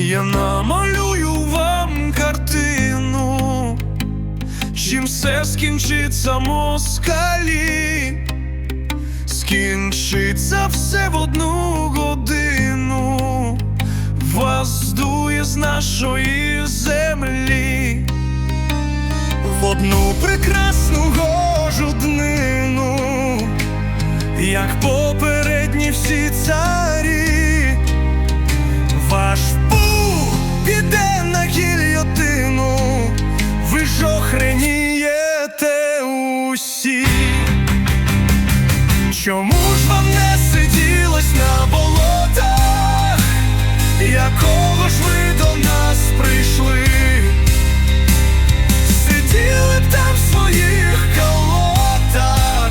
Я намалюю вам картину, чим все скінчиться москалі, скінчиться все в одну годину, вас здує з нашої землі. В одну прекрасну гожу днину, як попередні всі царі, Чому ж вам не сиділось на болотах? Якого ж ви до нас прийшли? Сиділи б там в своїх колотах,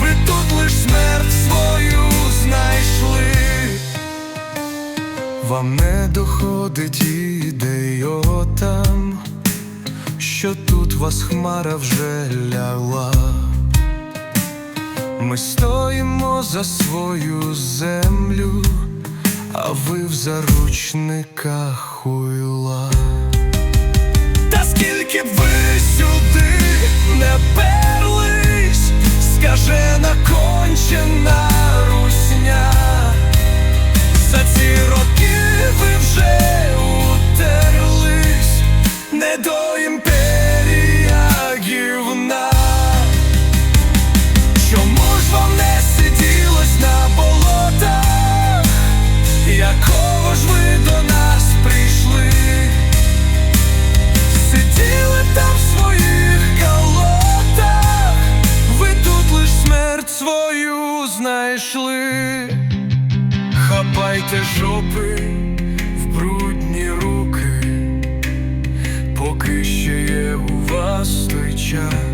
ви тут лиш смерть свою знайшли. Вам не доходить ідеотам, що тут вас хмара вже лягла. Ми стоїмо за свою землю, а ви в заручниках хуйла. Та скільки б ви сюди не перлись, скажена кончена русня. За ці роки ви вже утерлись, не до Хапайте жопи в брудні руки, поки ще є у вас той час.